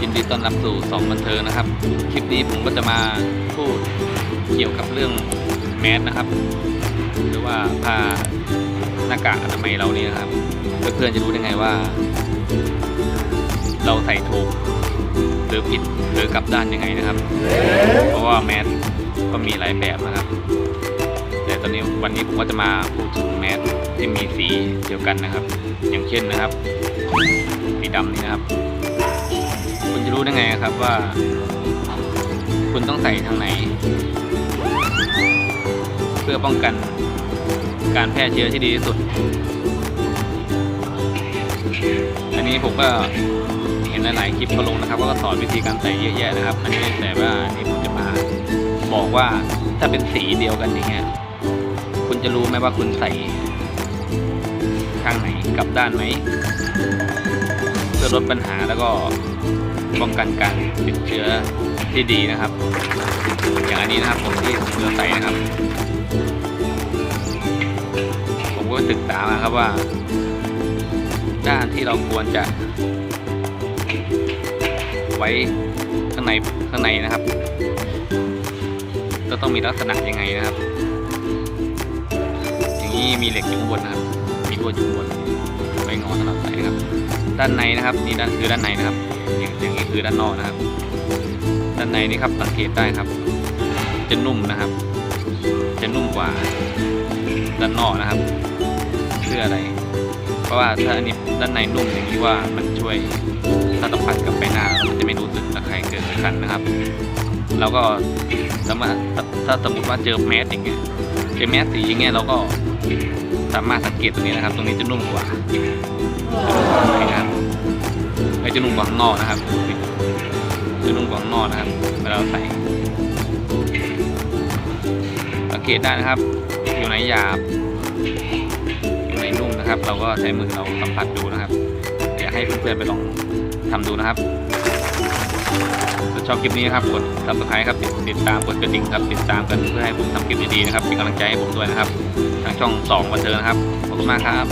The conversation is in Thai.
ยินดีต้อนรับสู่สองบันเทิงนะครับ คลิปนี้ผมก็จะมาพูดเกี่ยวกับเรื่องแมสนะครับ หรือว่าผ้าหน้ากากอนามัยเรานี่นะครับ เพื่อนๆจะรู้ได้ไงว่า เราใส่ถูกหรือผิดหรือกลับด้านยังไงนะครับ เพราะว่าแมสก็มีหลายแบบนะครับ แต่ตอนนี้วันนี้ผมก็จะมาพูดถึงแมสที่มีสีเดียวกันนะครับ อย่างเช่นนะครับ สีดำนี่นะครับ คุณจะรู้ได้ไงครับว่า คุณต้องใส่ทางไหน เพื่อป้องกันการแพร่เชื้อที่ดีที่สุด อันนี้ผมก็เห็นหลาย ๆ คลิปเขาลงนะครับก็สอนวิธีการใส่เยอะแยะนะครับ อันนี้แต่ว่านนี้ผมจะมาบอกว่าถ้าเป็นสีเดียวกันอย่างเงี้ยคุณจะรู้ไหมว่าคุณใส่ข้างไหนกลับด้านไหม พื่อลดปัญหาแล้วก็ป้องกันการติดเชื้อที่ดีนะครับ อย่างอันนี้นะครับผมที่ผมจะใส่นะครับ ผมก็ศึกษามาครับว่า ด้านที่เราควรจะ ไว้ข้างในข้างในนะครับก็ต้องมีลักษณะยังไงนะครับ อย่างนี้มีเหล็กอยู่ข้างบนนะครับ ลวดอยู่บนไว้งอสำหรับใส่นะครับ ด้านในนะครับนี่ด้านคือด้านในนะครับอย่างงนี้คือด้านนอกนะครับ ด้านในนี่ครับสังเกตได้ครับ จะนุ่มนะครับ จะนุ่มกว่าด้านนอกนะครับเพื่ออะไร เพราะว่าถ้าอันนี้ด้านในนุ่มอย่างนี้ว่ามันช่วยถ้าสัมผัสกับใบหน้ามันจะไม่รู้สึกตะคร่เกิดขันนะครับเราก็สามารถถ้าถ้าสมมติว่าเจอแมสอย่างเงี้ยเจอแมสสีอย่างเงี้ยเราก็ สามารถสังเกตตรงนี้นะครับ ตรงนี้จะนุ่มกว่านุ่มกว่าข้างในนะครับไอ้จะนุ่มกว่าข้างนอกนะครับจะนุ่มกว่าข้างนอกนะครับเวลาเราใส่สังเกตได้นะครับ อยู่ไหนหยาบอยู่ไหนนุ่มนะครับ เราก็ใช้มือเราสัมผัสดูนะครับอยากให้เพื่อนๆไปลองทำดูนะครับ ถ้าชอบคลิปนี้นะครับกด subscribe ครับติดติดตามกดกระดิ่งครับติดตามกันเพื่อให้ผมทำคลิปดีๆนะครับเป็นกำลังใจให้ผมด้วยนะครับ ทางช่อง2บันเทิงนะครับขอบคุณมากครับ